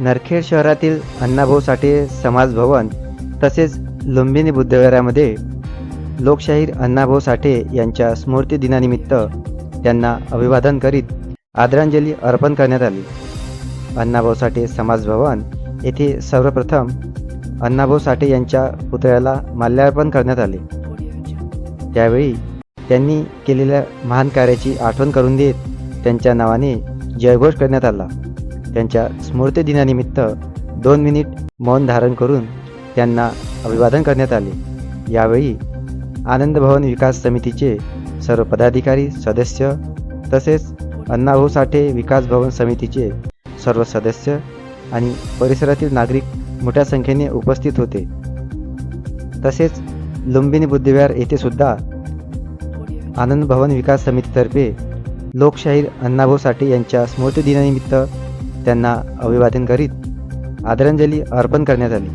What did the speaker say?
नरखेड शहरातील अण्णाभाऊ साठे समाज भवन तसेच लुंबिनी बुद्धविहारामध्ये लोकशाहीर अण्णाभाऊ साठे यांच्या स्मृती दिनानिमित्त त्यांना अभिवादन करीत आदरांजली अर्पण करण्यात आली. अण्णाभाऊ साठे समाज भवन येथे सर्वप्रथम अण्णाभाऊ साठे यांच्या पुतळ्याला माल्यार्पण करण्यात आले. त्यावेळी त्यांनी केलेल्या महान कार्याची आठवण करून देत त्यांच्या नावाने जयघोष करण्यात आला. त्यांच्या स्मृतिदिनानिमित्त दोन मिनिट मौन धारण करून त्यांना अभिवादन करण्यात आले. यावेळी आनंद भवन विकास समितीचे सर्व पदाधिकारी सदस्य तसेच अण्णाभाऊ साठे विकास भवन समितीचे सर्व सदस्य आणि परिसरातील नागरिक मोठ्या संख्येने उपस्थित होते. तसेच लुंबिनी बुद्धिविहार येथे सुद्धा आनंद भवन विकास समितीतर्फे लोकशाहीर अण्णाभाऊ साठे यांच्या स्मृतिदिनानिमित्त त्यांना अभिवादन करीत आदरांजली अर्पण करण्यात आली.